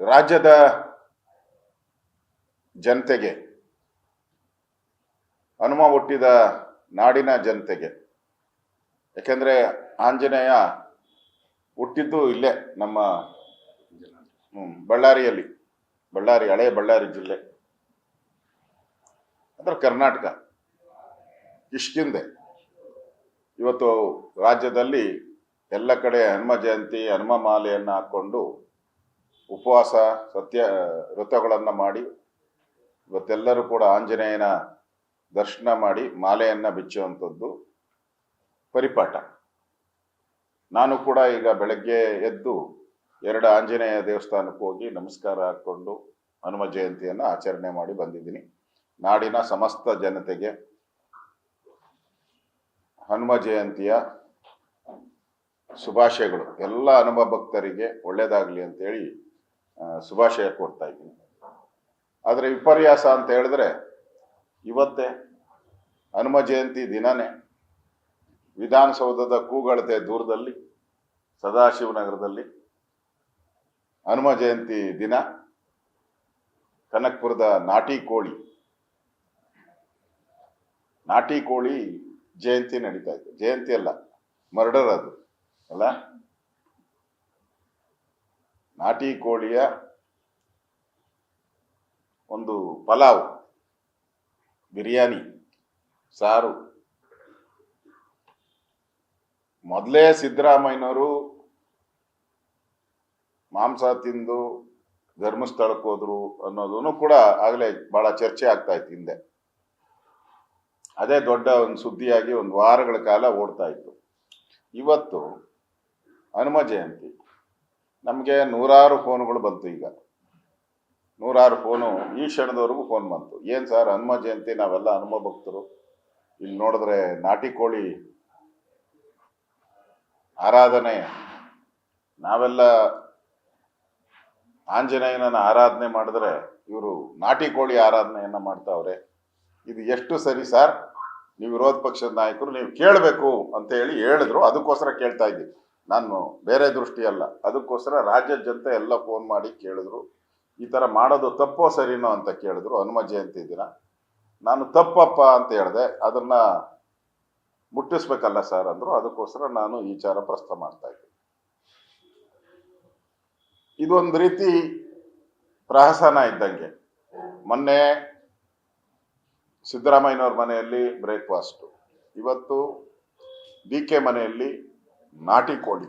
ರಾಜ್ಯದ ಜನತೆಗೆ ಹನುಮ ಹುಟ್ಟಿದ ನಾಡಿನ ಜನತೆಗೆ. ಯಾಕೆಂದರೆ ಆಂಜನೇಯ ಹುಟ್ಟಿದ್ದು ಇಲ್ಲೇ ನಮ್ಮ ಬಳ್ಳಾರಿಯಲ್ಲಿ. ಬಳ್ಳಾರಿ, ಹಳೆ ಬಳ್ಳಾರಿ ಜಿಲ್ಲೆ. ಅಂದ್ರೆ ಕರ್ನಾಟಕ. ಇಷ್ಟಿಂದೆ ಇವತ್ತು ರಾಜ್ಯದಲ್ಲಿ ಎಲ್ಲ ಕಡೆ ಹನುಮ ಜಯಂತಿ, ಹನುಮ ಮಾಲೆಯನ್ನು ಹಾಕ್ಕೊಂಡು ಉಪವಾಸ, ಸತ್ಯ ವ್ರತಗಳನ್ನು ಮಾಡಿ, ಇವತ್ತೆಲ್ಲರೂ ಕೂಡ ಆಂಜನೇಯನ ದರ್ಶನ ಮಾಡಿ ಮಾಲೆಯನ್ನು ಬಿಚ್ಚುವಂಥದ್ದು ಪರಿಪಾಠ. ನಾನು ಕೂಡ ಈಗ ಬೆಳಗ್ಗೆ ಎದ್ದು ಎರಡು ಆಂಜನೇಯ ದೇವಸ್ಥಾನಕ್ಕೆ ಹೋಗಿ ನಮಸ್ಕಾರ ಹಾಕ್ಕೊಂಡು ಹನುಮ ಜಯಂತಿಯನ್ನು ಆಚರಣೆ ಮಾಡಿ ಬಂದಿದ್ದೀನಿ. ನಾಡಿನ ಸಮಸ್ತ ಜನತೆಗೆ ಹನುಮ ಜಯಂತಿಯ ಶುಭಾಶಯಗಳು. ಎಲ್ಲ ಹನುಮ ಭಕ್ತರಿಗೆ ಒಳ್ಳೆಯದಾಗಲಿ ಅಂತೇಳಿ ಶುಭಾಶಯ ಕೊಡ್ತಾ ಇದ್ದೀನಿ. ಆದರೆ ವಿಪರ್ಯಾಸ ಅಂತ ಹೇಳಿದ್ರೆ ಇವತ್ತೇ ಹನುಮ ಜಯಂತಿ ದಿನನೇ ವಿಧಾನಸೌಧದ ಕೂಗಳತೆ ದೂರದಲ್ಲಿ ಸದಾಶಿವನಗರದಲ್ಲಿ ಹನುಮ ಜಯಂತಿ ದಿನ, ಕನಕ್ಪುರದ ನಾಟಿ ಕೋಳಿ. ನಾಟಿ ಕೋಳಿ ಜಯಂತಿ ನಡೀತಾ ಇದೆ ಜಯಂತಿ ಅಲ್ಲ, ಮರ್ಡರ್ ಅದು, ಅಲ್ಲ? ನಾಟಿ ಕೋಳಿಯ ಒಂದು ಪಲಾವ್, ಬಿರಿಯಾನಿ, ಸಾರು. ಮೊದಲೇ ಸಿದ್ದರಾಮಯ್ಯನವರು ಮಾಂಸ ತಿಂದು ಧರ್ಮಸ್ಥಳಕ್ಕೆ ಹೋದ್ರು ಅನ್ನೋದನ್ನು ಕೂಡ ಆಗಲೇ ಬಹಳ ಚರ್ಚೆ ಆಗ್ತಾ ಇತ್ತು ಹಿಂದೆ. ಅದೇ ದೊಡ್ಡ ಒಂದು ಸುದ್ದಿಯಾಗಿ ಒಂದು ವಾರಗಳ ಕಾಲ ಓಡ್ತಾ ಇತ್ತು. ಇವತ್ತು ಹನುಮ ಜಯಂತಿ. ನಮಗೆ ನೂರಾರು ಫೋನ್ಗಳು ಬಂತು ಈಗ. ನೂರಾರು ಫೋನು ಈ ಕ್ಷಣದವರೆಗೂ ಫೋನ್ ಬಂತು. ಏನು ಸರ್, ಹನುಮ ಜಯಂತಿ, ನಾವೆಲ್ಲ ಹನುಮ ಭಕ್ತರು. ಇಲ್ಲಿ ನೋಡಿದ್ರೆ ನಾಟಿ ಕೋಳಿ ಆರಾಧನೆ. ನಾವೆಲ್ಲ ಆಂಜನೇಯನ ಆರಾಧನೆ ಮಾಡಿದ್ರೆ ಇವರು ನಾಟಿ ಕೋಳಿ ಆರಾಧನೆಯನ್ನ ಮಾಡ್ತಾವ್ರೆ. ಇದು ಎಷ್ಟು ಸರಿ ಸರ್? ನೀವು ವಿರೋಧ ಪಕ್ಷದ ನಾಯಕರು, ನೀವು ಕೇಳಬೇಕು ಅಂತ ಹೇಳಿ ಹೇಳಿದ್ರು. ಅದಕ್ಕೋಸ್ಕರ ಕೇಳ್ತಾ ಇದ್ದೀನಿ ನಾನು ಬೇರೆ ದೃಷ್ಟಿ ಅಲ್ಲ ಅದಕ್ಕೋಸ್ಕರ ರಾಜ್ಯದ ಜನತೆ ಎಲ್ಲ ಫೋನ್ ಮಾಡಿ ಕೇಳಿದ್ರು. ಈ ಥರ ಮಾಡೋದು ತಪ್ಪೋ ಸರಿನೋ ಅಂತ ಕೇಳಿದ್ರು. ಹನುಮ ಜಯಂತಿ ದಿನ. ನಾನು ತಪ್ಪಪ್ಪ ಅಂತ ಹೇಳಿದೆ. ಅದನ್ನ ಮುಟ್ಟಿಸ್ಬೇಕಲ್ಲ ಸರ್ ಅಂದ್ರು. ಅದಕ್ಕೋಸ್ಕರ ನಾನು ಈ ವಿಚಾರ ಪ್ರಸ್ತಾಪ ಮಾಡ್ತಾ ಇದ್ದೀನಿ ಇದೊಂದು ರೀತಿ ಪ್ರಹಸನ ಇದ್ದಂಗೆ. ಮೊನ್ನೆ ಸಿದ್ದರಾಮಯ್ಯನವ್ರ ಮನೆಯಲ್ಲಿ ಬ್ರೇಕ್ಫಾಸ್ಟು ಇವತ್ತು ಡಿ ಕೆ ಮನೆಯಲ್ಲಿ ನಾಟಿ ಕೋಳಿ.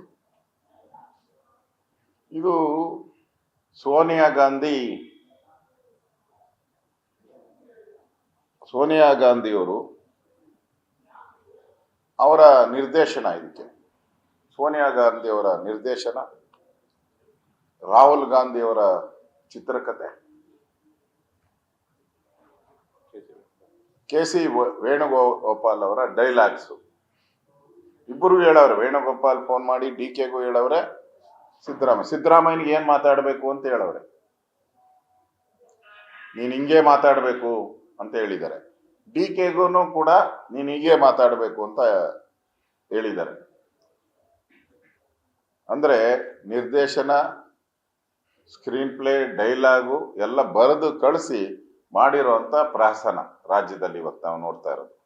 ಇದು ಸೋನಿಯಾ ಗಾಂಧಿ, ಸೋನಿಯಾ ಗಾಂಧಿಯವರು ಅವರ ನಿರ್ದೇಶನ ಇದಕ್ಕೆ. ಸೋನಿಯಾ ಗಾಂಧಿಯವರ ನಿರ್ದೇಶನ, ರಾಹುಲ್ ಗಾಂಧಿಯವರ ಚಿತ್ರಕಥೆ. ಕೆ ಸಿ ವೇಣುಗೋಪಾಲ್ ಅವರ ಡೈಲಾಗ್ಸು ಇಬ್ಬರು ಹೇಳವ್ರೆ, ವೇಣುಗೋಪಾಲ್ ಫೋನ್ ಮಾಡಿ, ಡಿ ಕೆಗೂ ಹೇಳವ್ರೆ, ಸಿದ್ದರಾಮಯ್ಯ. ಸಿದ್ದರಾಮಯ್ಯನಿಗೆ ಏನ್ ಮಾತಾಡಬೇಕು ಅಂತ ಹೇಳವ್ರೆ. ನೀನ್ ಹಿಂಗೆ ಮಾತಾಡಬೇಕು ಅಂತ ಹೇಳಿದ್ದಾರೆ. ಡಿ ಕೆಗೂ ಕೂಡ ನೀನ್ ಹೀಗೆ ಮಾತಾಡಬೇಕು ಅಂತ ಹೇಳಿದ್ದಾರೆ. ಅಂದ್ರೆ ನಿರ್ದೇಶನ ಸ್ಕ್ರೀನ್ ಪ್ಲೇ ಡೈಲಾಗು ಎಲ್ಲ ಬರೆದು ಕಳಿಸಿ ಮಾಡಿರುವಂತ ಪ್ರಹಸನ ರಾಜ್ಯದಲ್ಲಿ ಇವತ್ತು ನಾವು ನೋಡ್ತಾ ಇರೋದು.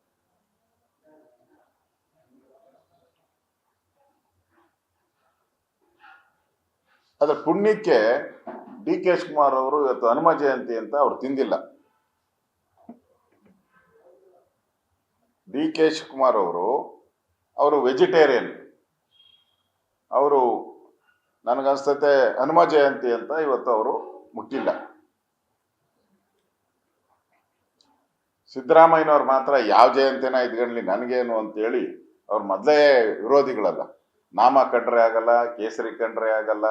ಅದ್ರ ಪುಣ್ಯಕ್ಕೆ ಡಿ ಕೆ ಶಿವಕುಮಾರ್ ಅವರು ಇವತ್ತು ಹನುಮ ಜಯಂತಿ ಅಂತ ಅವ್ರು ತಿಂದಿಲ್ಲ. ಡಿ ಕೆ ಶಿವಕುಮಾರ್ ಅವರು ಅವರು ವೆಜಿಟೇರಿಯನ್. ಅವರು ನನಗನ್ಸ್ತತೆ ಹನುಮ ಜಯಂತಿ ಅಂತ ಇವತ್ತು ಅವರು ಮುಟ್ಟಿಲ್ಲ. ಸಿದ್ದರಾಮಯ್ಯನವ್ರು ಮಾತ್ರ ಯಾವ ಜಯಂತಿನ ಇದ್ಗಣ್ಲಿ ನನಗೇನು ಅಂತೇಳಿ ಅವ್ರು ಮೊದಲೇ ವಿರೋಧಿಗಳಲ್ಲ. ನಾಮ ಕಂಡ್ರೆ ಆಗಲ್ಲ, ಕೇಸರಿ ಕಂಡ್ರೆ ಆಗಲ್ಲ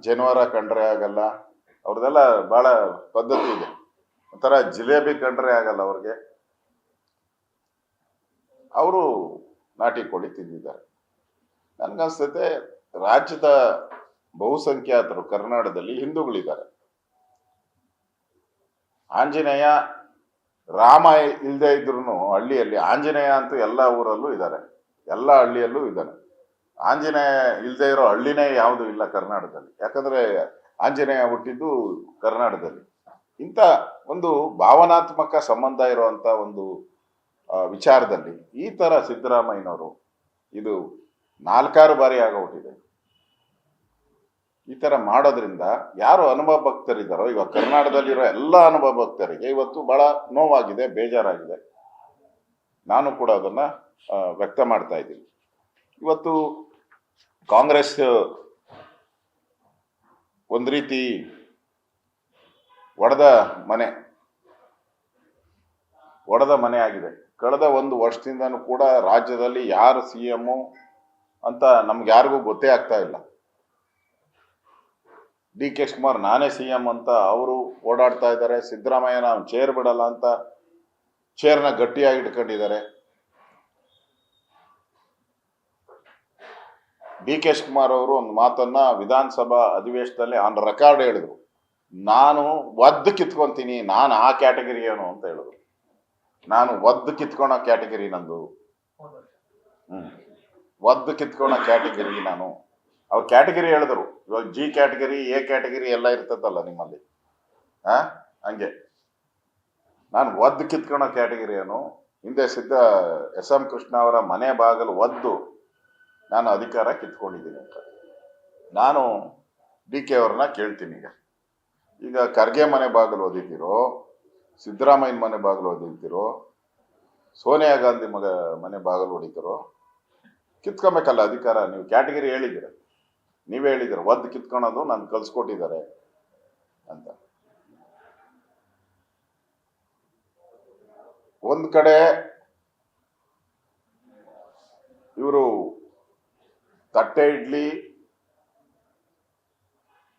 ಜನವಾರ ಕಂಡ್ರೆ ಆಗಲ್ಲ. ಅವ್ರದ್ದೆಲ್ಲ ಬಹಳ ಪದ್ಧತಿ ಇದೆ. ಒಂಥರ ಜಿಲೇಬಿ ಕಂಡ್ರೆ ಆಗಲ್ಲ ಅವ್ರಿಗೆ. ಅವರು ನಾಟಿ ಕೋಳಿ ತಿಂದಿದ್ದಾರೆ. ನನ್ಗನ್ಸ್ತತೆ ರಾಜ್ಯದ ಬಹುಸಂಖ್ಯಾತರು ಕರ್ನಾಟಕದಲ್ಲಿ ಹಿಂದೂಗಳಿದ್ದಾರೆ. ಆಂಜನೇಯ, ರಾಮ ಇಲ್ಲದೆ ಇದ್ರು ಹಳ್ಳಿಯಲ್ಲಿ ಆಂಜನೇಯ ಅಂತೂ ಎಲ್ಲ ಊರಲ್ಲೂ ಇದ್ದಾರೆ. ಎಲ್ಲ ಹಳ್ಳಿಯಲ್ಲೂ ಇದ್ದಾನೆ. ಆಂಜನೇಯ ಇಲ್ಲದೆ ಇರೋ ಹಳ್ಳಿನೇ ಯಾವುದು ಇಲ್ಲ ಕರ್ನಾಟಕದಲ್ಲಿ. ಯಾಕಂದ್ರೆ ಆಂಜನೇಯ ಹುಟ್ಟಿದ್ದು ಕರ್ನಾಟಕದಲ್ಲಿ. ಇಂಥ ಒಂದು ಭಾವನಾತ್ಮಕ ಸಂಬಂಧ ಇರುವಂತ ಒಂದು ವಿಚಾರದಲ್ಲಿ ಈ ತರ ಸಿದ್ದರಾಮಯ್ಯನವರು ಇದು ನಾಲ್ಕಾರು ಬಾರಿ ಆಗೋಗ್ಬಿಟ್ಟಿದೆ. ಈ ತರ ಮಾಡೋದ್ರಿಂದ ಯಾರು ಅನುಭವ ಭಕ್ತರಿದ್ದಾರೋ, ಇವಾಗ ಕರ್ನಾಟಕದಲ್ಲಿರೋ ಎಲ್ಲ ಅನುಭವ ಭಕ್ತರಿಗೆ ಇವತ್ತು ಬಹಳ ನೋವಾಗಿದೆ, ಬೇಜಾರಾಗಿದೆ. ನಾನು ಕೂಡ ಅದನ್ನ ವ್ಯಕ್ತ ಮಾಡ್ತಾ ಇದ್ದೀನಿ. ಇವತ್ತು ಕಾಂಗ್ರೆಸ್ ಒಂದು ರೀತಿ ಒಡೆದ ಮನೆ ಒಡೆದ ಮನೆ ಆಗಿದೆ. ಕಳೆದ ಒಂದು ವರ್ಷದಿಂದನೂ ಕೂಡ ರಾಜ್ಯದಲ್ಲಿ ಯಾರು ಸಿ ಅಂತ ನಮ್ಗೆ ಯಾರಿಗೂ ಗೊತ್ತೇ ಆಗ್ತಾ ಇಲ್ಲ. ಡಿ ಕೆ ಶಿವಕುಮಾರ್, ನಾನೇ ಸಿ ಎಂ ಅಂತ ಅವರು ಓಡಾಡ್ತಾ ಇದ್ದಾರೆ. ಸಿದ್ದರಾಮಯ್ಯ, ನಾವು ಚೇರ್ ಬಿಡಲ್ಲ ಅಂತ ಚೇರ್ನ ಗಟ್ಟಿಯಾಗಿ ಇಟ್ಕೊಂಡಿದ್ದಾರೆ. ಡಿ ಕೆ ಕುಮಾರ್ ಅವರು ಒಂದು ಮಾತನ್ನ ವಿಧಾನಸಭಾ ಅಧಿವೇಶನದಲ್ಲಿ ಆನ್ ರೆಕಾರ್ಡ್ ಹೇಳಿದ್ರು. ನಾನು ಒದ್ದು ಕಿತ್ಕೊಂತೀನಿ, ನಾನು ಆ ಕ್ಯಾಟಗರಿ ಏನು ಅಂತ ಹೇಳಿದ್ರು. ನಾನು ಒದ್ದು ಕಿತ್ಕೊಳೋ ಕ್ಯಾಟಗರಿ ನಂದು. ಹ್ಮ್. ಒದ್ದು ಕಿತ್ಕೊಳೋ ಕ್ಯಾಟಗರಿ ನಾನು. ಅವ್ರು ಕ್ಯಾಟಗರಿ ಹೇಳಿದ್ರು. ಇವಾಗ ಜಿ ಕ್ಯಾಟಗರಿ ಎ ಕ್ಯಾಟಗರಿ ಎಲ್ಲ ಇರ್ತದಲ್ಲ ನಿಮ್ಮಲ್ಲಿ. ಆ? ಹಂಗೆ. ನಾನು ಒದ್ದು ಕಿತ್ಕೊಳೋ ಕ್ಯಾಟಗರಿ ಏನು. ಹಿಂದೆ ಸಿದ್ಧ ಎಸ್ ಎಂ ಕೃಷ್ಣ ಅವರ ಮನೆ ಬಾಗಲು ಒದ್ದು. ನಾನು ಅಧಿಕಾರ ಕಿತ್ಕೊಂಡಿದ್ದೀನಿ ಅಂತ. ನಾನು ಡಿ ಕೆ ಅವ್ರನ್ನ ಕೇಳ್ತೀನಿ ಈಗ. ಈಗ ಖರ್ಗೆ ಮನೆ ಬಾಗಿಲು ಓದಿದ್ದೀರೋ ಸಿದ್ದರಾಮಯ್ಯನ ಮನೆ ಬಾಗಿಲು ಓದಿದ್ದೀರೋ, ಸೋನಿಯಾ ಗಾಂಧಿ ಮಗ ಮನೆ ಬಾಗಿಲು ಹೊಡಿತೀರೋ, ಕಿತ್ಕೊಬೇಕಲ್ಲ ಅಧಿಕಾರ, ನೀವು ಕ್ಯಾಟಗರಿ ಹೇಳಿದ್ದೀರ. ನೀವೇ ಹೇಳಿದ್ದೀರ, ಒದ್ದು ಕಿತ್ಕೊಳೋದು ನಾನು ಕಲ್ಸ್ಕೊಟ್ಟಿದ್ದಾರೆ ಅಂತ. ಒಂದು ಕಡೆ ಇವರು ತಟ್ಟೆ ಇಡ್ಲಿ,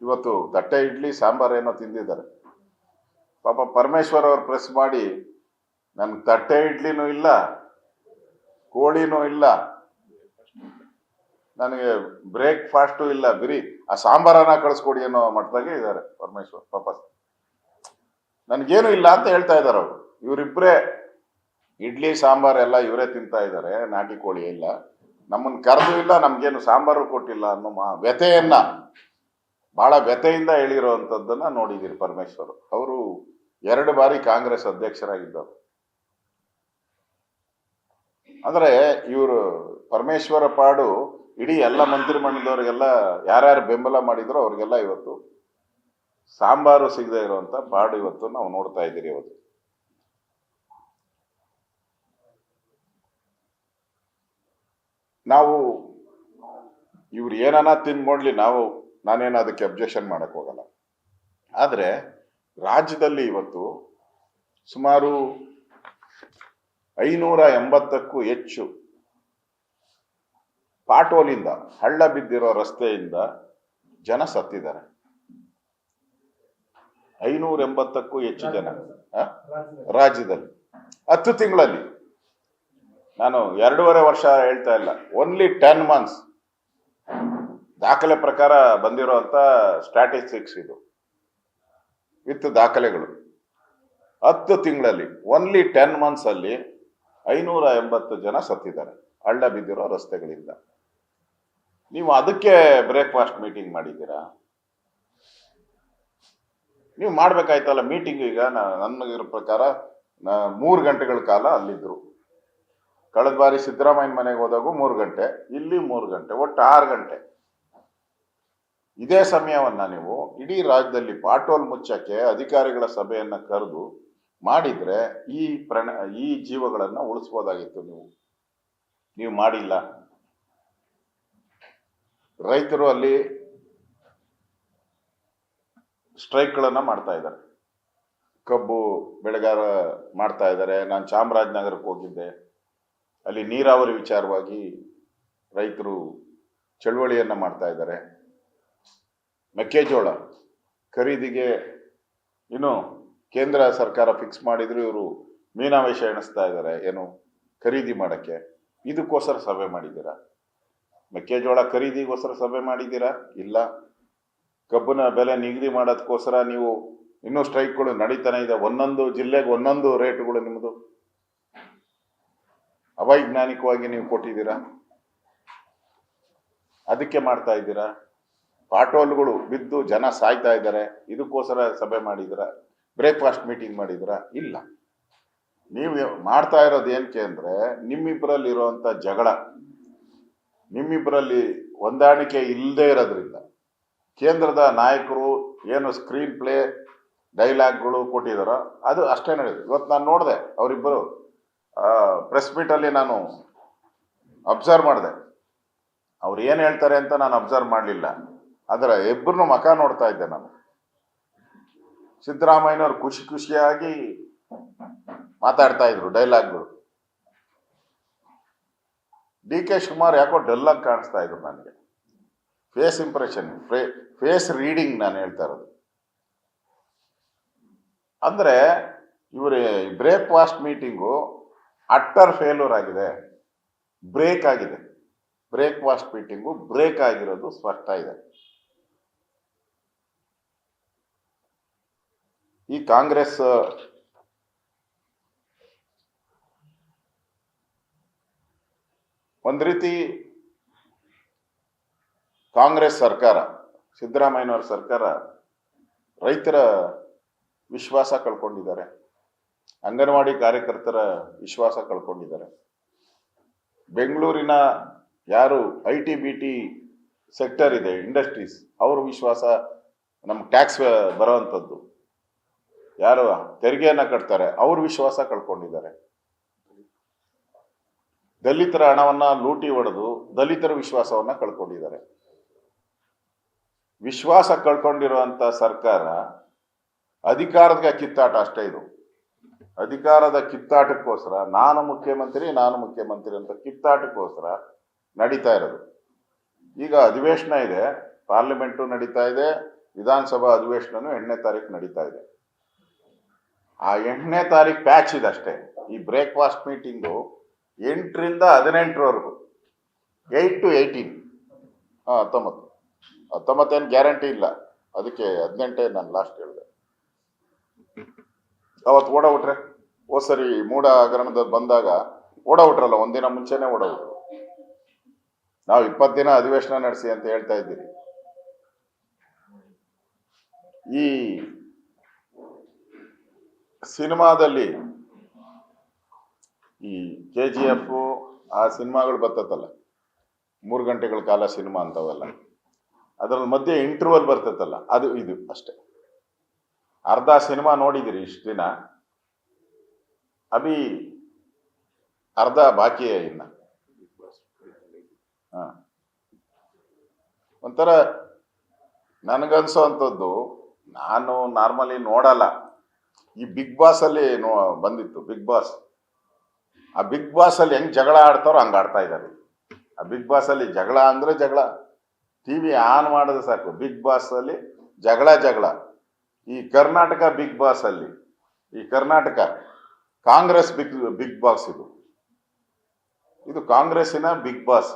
ಇವತ್ತು ತಟ್ಟೆ ಇಡ್ಲಿ, ಸಾಂಬಾರ್ ಏನೋ ತಿಂದಿದ್ದಾರೆ. ಪಾಪ ಪರಮೇಶ್ವರ್ ಅವರು ಪ್ರೆಸ್ ಮಾಡಿ, ನನ್ಗೆ ತಟ್ಟೆ ಇಡ್ಲಿನೂ ಇಲ್ಲ, ಕೋಳಿನೂ ಇಲ್ಲ, ನನಗೆ ಬ್ರೇಕ್ಫಾಸ್ಟು ಇಲ್ಲ, ಬಿರಿ, ಆ ಸಾಂಬಾರನ್ನ ಕಳಿಸ್ಕೊಡಿ ಅನ್ನೋ ಮಟ್ಟದಾಗೆ ಇದ್ದಾರೆ ಪರಮೇಶ್ವರ್, ಪಾಪ. ನನಗೇನು ಇಲ್ಲ ಅಂತ ಹೇಳ್ತಾ ಇದ್ದಾರೆ ಅವರು. ಇವರಿಬ್ಬರೇ ಇಡ್ಲಿ, ಸಾಂಬಾರ್ ಎಲ್ಲ ಇವರೇ ತಿಂತಾ ಇದ್ದಾರೆ, ನಾಟಿ ಕೋಳಿ ಇಲ್ಲ. ನಮ್ಮನ್ನ ಕರೆದು ಇಲ್ಲ, ನಮ್ಗೇನು ಸಾಂಬಾರು ಕೊಟ್ಟಿಲ್ಲ ಅನ್ನೋ ಮಾ, ವ್ಯಥೆಯನ್ನ, ಬಹಳ ವ್ಯಥೆಯಿಂದ ಹೇಳಿರುವಂಥದ್ದನ್ನ ನೋಡಿದ್ದೀರಿ ಪರಮೇಶ್ವರ್. ಅವರು ಎರಡು ಬಾರಿ ಕಾಂಗ್ರೆಸ್ ಅಧ್ಯಕ್ಷರಾಗಿದ್ದರು ಅಂದ್ರೆ ಇವರು ಪರಮೇಶ್ವರ ಪಾಡು ಇಡೀ ಎಲ್ಲ ಮಂತ್ರಿಮಂಡಲದವರಿಗೆಲ್ಲ ಯಾರ್ಯಾರು ಬೆಂಬಲ ಮಾಡಿದ್ರು ಅವ್ರಿಗೆಲ್ಲ ಇವತ್ತು ಸಾಂಬಾರು ಸಿಗದೆ ಇರುವಂತ ಪಾಡು ಇವತ್ತು ನಾವು ನೋಡ್ತಾ ಇದ್ದೀರಿ ಇವತ್ತು ನಾವು ಇವ್ರು ಏನನ್ನ ತಿನ್ಕೊಂಡ್ಲಿ ನಾವು, ನಾನೇನು ಅದಕ್ಕೆ ಅಬ್ಜೆಕ್ಷನ್ ಮಾಡಕ್ ಹೋಗಲ್ಲ. ಆದ್ರೆ ರಾಜ್ಯದಲ್ಲಿ ಇವತ್ತು ಸುಮಾರು ಐನೂರ ಎಂಬತ್ತಕ್ಕೂ ಹೆಚ್ಚು ಪಾಟೋಲಿಂದ ಹಳ್ಳ ಬಿದ್ದಿರೋ ರಸ್ತೆಯಿಂದ ಜನ ಸತ್ತಿದ್ದಾರೆ. ಐನೂರ ಎಂಬತ್ತಕ್ಕೂ ಹೆಚ್ಚು ಜನ? ರಾಜ್ಯದಲ್ಲಿ. ಹತ್ತು ತಿಂಗಳಲ್ಲಿ. ನಾನು ಎರಡೂವರೆ ವರ್ಷ ಹೇಳ್ತಾ ಇಲ್ಲ. ಓನ್ಲಿ ಟೆನ್ ಮಂತ್ಸ್ ದಾಖಲೆ ಪ್ರಕಾರ ಬಂದಿರುವಂತ ಸ್ಟ್ಯಾಟಿಸ್ಟಿಕ್ಸ್ ಇದು. ವಿತ್ ದಾಖಲೆಗಳು. ಹತ್ತು ತಿಂಗಳಲ್ಲಿ ಓನ್ಲಿ ಟೆನ್ ಮಂತ್ಸ್ ಅಲ್ಲಿ ಐನೂರ ಎಂಬತ್ತು ಜನ ಸತ್ತಿದ್ದಾರೆ. ಹಳ್ಳ ಬಿದ್ದಿರೋ ರಸ್ತೆಗಳಿಂದ. ನೀವು ಅದಕ್ಕೆ ಬ್ರೇಕ್ಫಾಸ್ಟ್ ಮೀಟಿಂಗ್ ಮಾಡಿದ್ದೀರಾ? ನೀವು ಮಾಡ್ಬೇಕಾಯ್ತಲ್ಲ ಮೀಟಿಂಗ್ ಈಗ ನನ್ನ ಪ್ರಕಾರ ಮೂರು ಗಂಟೆಗಳ ಕಾಲ ಅಲ್ಲಿದ್ರು. ಕಳೆದ ಬಾರಿ ಸಿದ್ದರಾಮಯ್ಯನ ಮನೆಗೆ ಹೋದಾಗೂ ಮೂರು ಗಂಟೆ, ಇಲ್ಲಿ ಮೂರು ಗಂಟೆ, ಒಟ್ಟು ಆರು ಗಂಟೆ. ಇದೇ ಸಮಯವನ್ನ ನೀವು ಇಡೀ ರಾಜ್ಯದಲ್ಲಿ ಪಾಟೋಲ್ ಮುಚ್ಚಕ್ಕೆ ಅಧಿಕಾರಿಗಳ ಸಭೆಯನ್ನ ಕರೆದು ಮಾಡಿದ್ರೆ ಈ ಪ್ರಣ, ಈ ಜೀವಗಳನ್ನ ಉಳಿಸ್ಬೋದಾಗಿತ್ತು ನೀವು. ನೀವು ಮಾಡಿಲ್ಲ. ರೈತರು ಅಲ್ಲಿ ಸ್ಟ್ರೈಕ್ಗಳನ್ನ ಮಾಡ್ತಾ ಇದ್ದಾರೆ. ಕಬ್ಬು ಬೆಳೆಗಾರ ಮಾಡ್ತಾ ಇದ್ದಾರೆ. ನಾನು ಚಾಮರಾಜನಗರಕ್ಕೆ ಹೋಗಿದ್ದೆ. ಅಲ್ಲಿ ನೀರಾವರಿ ವಿಚಾರವಾಗಿ ರೈತರು ಚಳುವಳಿಯನ್ನ ಮಾಡ್ತಾ ಇದ್ದಾರೆ. ಮೆಕ್ಕೆಜೋಳ ಖರೀದಿಗೆ ಇನ್ನು ಕೇಂದ್ರ ಸರ್ಕಾರ ಫಿಕ್ಸ್ ಮಾಡಿದ್ರು ಇವರು ಮೀನಾವೇಶ ಎಣಿಸ್ತಾ ಇದ್ದಾರೆ, ಏನು ಖರೀದಿ ಮಾಡೋಕ್ಕೆ. ಇದಕ್ಕೋಸ್ಕರ ಸಭೆ ಮಾಡಿದ್ದೀರಾ? ಮೆಕ್ಕೆಜೋಳ ಖರೀದಿಗೋಸ್ಕರ ಸಭೆ ಮಾಡಿದ್ದೀರಾ? ಇಲ್ಲ. ಕಬ್ಬಿನ ಬೆಲೆ ನಿಗದಿ ಮಾಡೋದಕ್ಕೋಸ್ಕರ ನೀವು ಇನ್ನೂ ಸ್ಟ್ರೈಕ್ಗಳು ನಡೀತಾನೆ ಇದೆ. ಒಂದೊಂದು ಜಿಲ್ಲೆಗೆ ಒಂದೊಂದು ರೇಟ್ಗಳು ನಿಮ್ಮದು ಅವೈಜ್ಞಾನಿಕವಾಗಿ ನೀವು ಕೊಟ್ಟಿದ್ದೀರಾ? ಅದಕ್ಕೆ ಮಾಡ್ತಾ ಇದ್ದೀರಾ? ಪಾಟೋಲ್ಗಳು ಬಿದ್ದು ಜನ ಸಾಯ್ತಾ ಇದ್ದಾರೆ, ಇದಕ್ಕೋಸ್ಕರ ಸಭೆ ಮಾಡಿದಿರ ಬ್ರೇಕ್ಫಾಸ್ಟ್ ಮೀಟಿಂಗ್ ಮಾಡಿದಿರ ಇಲ್ಲ. ನೀವು ಮಾಡ್ತಾ ಇರೋದು ಏನಕ್ಕೆ ಅಂದರೆ ನಿಮ್ಮಿಬ್ಬರಲ್ಲಿ ಇರುವಂತ ಜಗಳ ನಿಮ್ಮಿಬ್ಬರಲ್ಲಿ ಹೊಂದಾಣಿಕೆ ಇಲ್ಲದೆ ಇರೋದ್ರಿಂದ ಕೇಂದ್ರದ ನಾಯಕರು ಏನು ಸ್ಕ್ರೀನ್ ಪ್ಲೇ ಡೈಲಾಗ್ಗಳು ಕೊಟ್ಟಿದಾರೋ ಅದು ಅಷ್ಟೇ ನಡೆಯುತ್ತೆ ಇವತ್ತು ನಾನು ನೋಡಿದೆ, ಅವರಿಬ್ಬರು ಪ್ರೆಸ್ ಮೀಟಲ್ಲಿ ನಾನು ಅಬ್ಸರ್ವ್ ಮಾಡಿದೆ. ಅವ್ರು ಏನು ಹೇಳ್ತಾರೆ ಅಂತ ನಾನು ಅಬ್ಸರ್ವ್ ಮಾಡಲಿಲ್ಲ. ಆದರೆ ಇಬ್ಬರನ್ನು ಮಖ ನೋಡ್ತಾ ಇದ್ದೆ ನಾನು. ಸಿದ್ದರಾಮಯ್ಯನವ್ರು ಖುಷಿ ಖುಷಿಯಾಗಿ ಮಾತಾಡ್ತಾ ಇದ್ರು ಡೈಲಾಗ್ಗಳು ಡಿ ಕೆ ಶಿವಕುಮಾರ್ ಯಾಕೋ ಡಲ್ ಕಾಣಿಸ್ತಾ ಇದ್ರು ನನಗೆ. ಫೇಸ್ ಇಂಪ್ರೆಷನ್ ಫೇಸ್ ರೀಡಿಂಗ್ ನಾನು ಹೇಳ್ತಾ ಇರೋದು. ಅಂದರೆ ಇವರು ಬ್ರೇಕ್ಫಾಸ್ಟ್ ಮೀಟಿಂಗು ಅಟ್ಟರ್ ಫೇಲ್ಯೂರ್ ಆಗಿದೆ. ಬ್ರೇಕ್ ಆಗಿದೆ. ಬ್ರೇಕ್ಫಾಸ್ಟ್ ಮೀಟಿಂಗು ಬ್ರೇಕ್ ಆಗಿರೋದು ಸ್ಪಷ್ಟ ಇದೆ. ಈ ಕಾಂಗ್ರೆಸ್, ಒಂದ್ ರೀತಿ ಕಾಂಗ್ರೆಸ್ ಸರ್ಕಾರ, ಸಿದ್ದರಾಮಯ್ಯನವರ ಸರ್ಕಾರ ರೈತರ ವಿಶ್ವಾಸ ಕಳ್ಕೊಂಡಿದ್ದಾರೆ. ಅಂಗನವಾಡಿ ಕಾರ್ಯಕರ್ತರ ವಿಶ್ವಾಸ ಕಳ್ಕೊಂಡಿದ್ದಾರೆ. ಬೆಂಗಳೂರಿನ ಯಾರು I T B T sector ಇದೆ ಇಂಡಸ್ಟ್ರೀಸ್ ಅವ್ರ ವಿಶ್ವಾಸ ನಮ್ಮ ಟ್ಯಾಕ್ಸ್ ಬರೋವಂಥದ್ದು. ಯಾರು ತೆರಿಗೆಯನ್ನು ಕಟ್ತಾರೆ, ಅವ್ರ ವಿಶ್ವಾಸ ಕಳ್ಕೊಂಡಿದ್ದಾರೆ. ದಲಿತರ ಹಣವನ್ನು ಲೂಟಿ ಹೊಡೆದು ದಲಿತರ ವಿಶ್ವಾಸವನ್ನು ಕಳ್ಕೊಂಡಿದ್ದಾರೆ. ವಿಶ್ವಾಸ ಕಳ್ಕೊಂಡಿರುವಂಥ ಸರ್ಕಾರ ಅಧಿಕಾರದ ಕಿತ್ತಾಟ ಅಷ್ಟೇ ಇದು. ಅಧಿಕಾರದ ಕಿತ್ತಾಟಕ್ಕೋಸ್ಕರ, ನಾನು ಮುಖ್ಯಮಂತ್ರಿ ನಾನು ಮುಖ್ಯಮಂತ್ರಿ ಅಂತ ಕಿತ್ತಾಟಕ್ಕೋಸ್ಕರ ನಡೀತಾ ಇರೋದು. ಈಗ ಅಧಿವೇಶನ ಇದೆ, ಪಾರ್ಲಿಮೆಂಟು ನಡೀತಾ ಇದೆ, ವಿಧಾನಸಭಾ ಅಧಿವೇಶನನು ಎಂಟನೇ ತಾರೀಕು ನಡೀತಾ ಇದೆ. ಆ ಎಂಟನೇ ತಾರೀಕು ಪ್ಯಾಚ್ ಇದೆ ಅಷ್ಟೇ ಈ ಬ್ರೇಕ್ಫಾಸ್ಟ್ ಮೀಟಿಂಗು ಎಂಟರಿಂದ ಹದಿನೆಂಟರವರೆಗೂ ಏಯ್ಟ್ ಟು ಏಯ್ಟೀನ್ ಹಾಂ, ಹತ್ತೊಂಬತ್ತು. ಹತ್ತೊಂಬತ್ತೇನು ಗ್ಯಾರಂಟಿ ಇಲ್ಲ. ಅದಕ್ಕೆ ಹದಿನೆಂಟೇ ನಾನು ಲಾಸ್ಟ್ ಹೇಳಿದೆ. ಅವತ್ತು ಓಡಬಿಟ್ರೆ ಓ ಸರಿ, ಮೂಡ ಹಗರಣದ ಬಂದಾಗ ಓಡಾಬಿಟ್ರಲ್ಲ ಒಂದಿನ ಮುಂಚೆನೆ ಓಡಬಿಟ್ರು ನಾವು ಇಪ್ಪತ್ತು ದಿನ ಅಧಿವೇಶನ ನಡೆಸಿ ಅಂತ ಹೇಳ್ತಾ ಇದ್ದೀರಿ. ಈ ಸಿನಿಮಾದಲ್ಲಿ ಈ ಕೆ ಜಿ ಎಫ್ ಆ ಸಿನಿಮಾಗಳು ಬರ್ತತಲ್ಲ ಮೂರು ಗಂಟೆಗಳ ಕಾಲ ಸಿನಿಮಾ ಅಂತವಲ್ಲ ಅದರ ಮಧ್ಯೆ ಇಂಟರ್ವಲ್ ಬರ್ತೈತಲ್ಲ ಅದು ಇದು ಅಷ್ಟೇ. ಅರ್ಧ ಸಿನಿಮಾ ನೋಡಿದಿರಿ ಇಷ್ಟು ದಿನ. ಅಭಿ ಅರ್ಧ ಬಾಕಿಯೇ ಇನ್ನ. ಹಾ. ಒಂಥರ ನನಗನ್ಸೋ ಅಂಥದ್ದು ನಾನು ನಾರ್ಮಲಿ ನೋಡಲ್ಲ. ಈ ಬಿಗ್ ಬಾಸ್ ಅಲ್ಲಿ ನೋ, ಬಂದಿತ್ತು ಬಿಗ್ ಬಾಸ್. ಆ ಬಿಗ್ ಬಾಸ್ ಅಲ್ಲಿ ಹೆಂಗ್ ಜಗಳ ಆಡ್ತಾರೋ ಹಂಗೆ ಆಡ್ತಾ ಇದ್ದಾರೆ. ಆ ಬಿಗ್ ಬಾಸ್ ಅಲ್ಲಿ ಜಗಳ ಅಂದ್ರೆ ಜಗಳ. ಟಿವಿ ಆನ್ ಮಾಡಿದ್ರೆ ಸಾಕು. ಬಿಗ್ ಬಾಸ್ ಅಲ್ಲಿ ಜಗಳ ಜಗಳ. ಈ ಕರ್ನಾಟಕ ಬಿಗ್ ಬಾಸ್ ಅಲ್ಲಿ, ಈ Karnataka Congress big big boss ಇದು. ಇದು ಕಾಂಗ್ರೆಸ್ಸಿನ ಬಿಗ್ ಬಾಸ್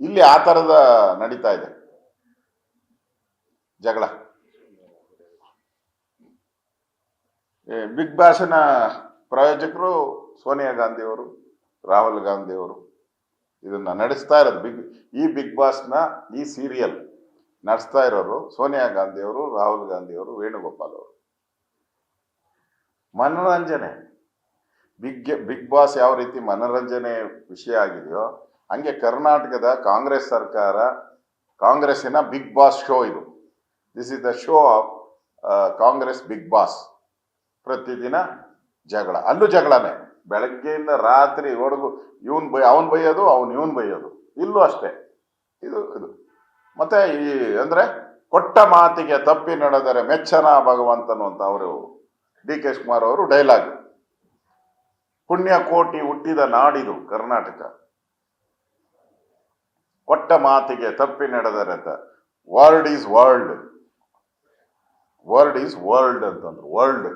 ಇಲ್ಲಿ ಆ ಥರದ ನಡೀತಾ ಇದೆ. ಜಗಳ. ಬಿಗ್ ಬಾಸ್ನ ಪ್ರಾಯೋಜಕರು ಸೋನಿಯಾ ಗಾಂಧಿಯವರು, ರಾಹುಲ್ ಗಾಂಧಿಯವರು ಇದನ್ನ ನಡೆಸ್ತಾ ಇರೋದು. ಬಿಗ್ ಈ ಬಿಗ್ ಬಾಸ್ನ ಈ ಸೀರಿಯಲ್ ನಡೆಸ್ತಾ ಇರೋರು ಸೋನಿಯಾ ಗಾಂಧಿಯವರು ರಾಹುಲ್ ಗಾಂಧಿಯವರು ವೇಣುಗೋಪಾಲ್ ಅವರು. ಮನೋರಂಜನೆ. ಬಿಗ್ ಬಿಗ್ ಬಾಸ್ ಯಾವ ರೀತಿ ಮನೋರಂಜನೆ ವಿಷಯ ಆಗಿದೆಯೋ, ಹಂಗೆ ಕರ್ನಾಟಕದ ಕಾಂಗ್ರೆಸ್ ಸರ್ಕಾರ, ಕಾಂಗ್ರೆಸ್ಸಿನ ಬಿಗ್ ಬಾಸ್ ಶೋ ಇದು. This is the show of Congress big boss. ಪ್ರತಿದಿನ ಜಗಳ. ಅಲ್ಲೂ ಜಗಳನೇ. ಬೆಳಗ್ಗೆಯಿಂದ ರಾತ್ರಿ ಒಡಗು, ಇವನ್ ಬೈ, ಅವನ್ ಬೈಯೋದು, ಅವನ್ ಇವನ್ ಬೈಯೋದು. ಇಲ್ಲೂ ಅಷ್ಟೇ. ಇದು ಇದು. ಮತ್ತೆ ಈ ಅಂದ್ರೆ ಕೊಟ್ಟ ಮಾತಿಗೆ ತಪ್ಪಿ ನಡೆದರೆ ಮೆಚ್ಚನ ಭಗವಂತನು ಅಂತ ಅವರು ಡಿ ಕೆ ಕುಮಾರ್ ಅವರು ಡೈಲಾಗ್. ಪುಣ್ಯ ಕೋಟಿ ಹುಟ್ಟಿದ ನಾಡಿದು ಕರ್ನಾಟಕ. ಕೊಟ್ಟ ಮಾತಿಗೆ ತಪ್ಪಿ ನಡೆದರೆ ಅಂತ. World is world world is world ಅಂತಂದ್ರು. ವರ್ಲ್ಡ್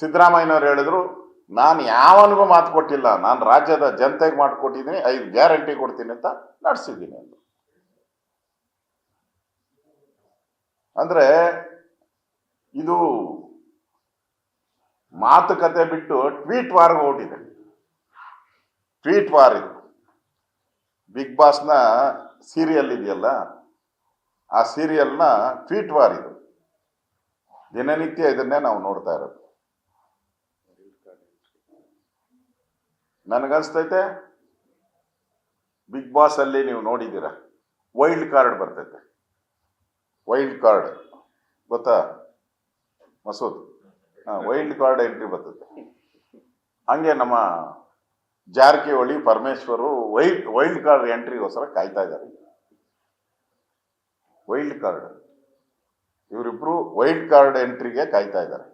ಸಿದ್ದರಾಮಯ್ಯನವ್ರು ಹೇಳಿದ್ರು, ನಾನು ಯಾವನಿಗೂ ಮಾತು ಕೊಟ್ಟಿಲ್ಲ. ನಾನು ರಾಜ್ಯದ ಜನತೆಗೆ ಮಾತು ಕೊಟ್ಟಿದ್ದೀನಿ. ಐದು ಗ್ಯಾರಂಟಿ ಕೊಡ್ತೀನಿ ಅಂತ ನಡೆಸಿದ್ದೀನಿ ಅಂತ ಅಂದ್ರೆ ಇದು ಮಾತುಕತೆ ಬಿಟ್ಟು ಟ್ವೀಟ್ ವಾರ್ಗೆ ಓಟಿದೆ. ಟ್ವೀಟ್ ವಾರ್ ಇದು. ಬಿಗ್ ಬಾಸ್ನ ಸೀರಿಯಲ್ ಇದೆಯಲ್ಲ, ಆ ಸೀರಿಯಲ್ನ ಟ್ವೀಟ್ ವಾರ್ ಇದು. ದಿನನಿತ್ಯ ಇದನ್ನೇ ನಾವು ನೋಡ್ತಾ ಇರೋದು. ನನಗನ್ಸ್ತೈತೆ, ಬಿಗ್ ಬಾಸ್ ಅಲ್ಲಿ ನೀವು ನೋಡಿದ್ದೀರಾ? ವೈಲ್ಡ್ ಕಾರ್ಡ್ ಬರ್ತೈತೆ. ವೈಲ್ಡ್ ಕಾರ್ಡ್ ಗೊತ್ತಾ? ಮಸೂದ್? ವೈಲ್ಡ್ ಕಾರ್ಡ್ ಎಂಟ್ರಿ ಬರ್ತದೆ. ಹಂಗೆ ನಮ್ಮ Jarkiholi Parameshwar wild wild card ಎಂಟ್ರಿಗೋಸ್ಕರ ಕಾಯ್ತಾ ಇದ್ದಾರೆ. ವೈಲ್ಡ್ ಕಾರ್ಡ್ ಇವರಿಬ್ರು ವೈಲ್ಡ್ ಕಾರ್ಡ್ ಎಂಟ್ರಿಗೆ ಕಾಯ್ತಾ ಇದ್ದಾರೆ.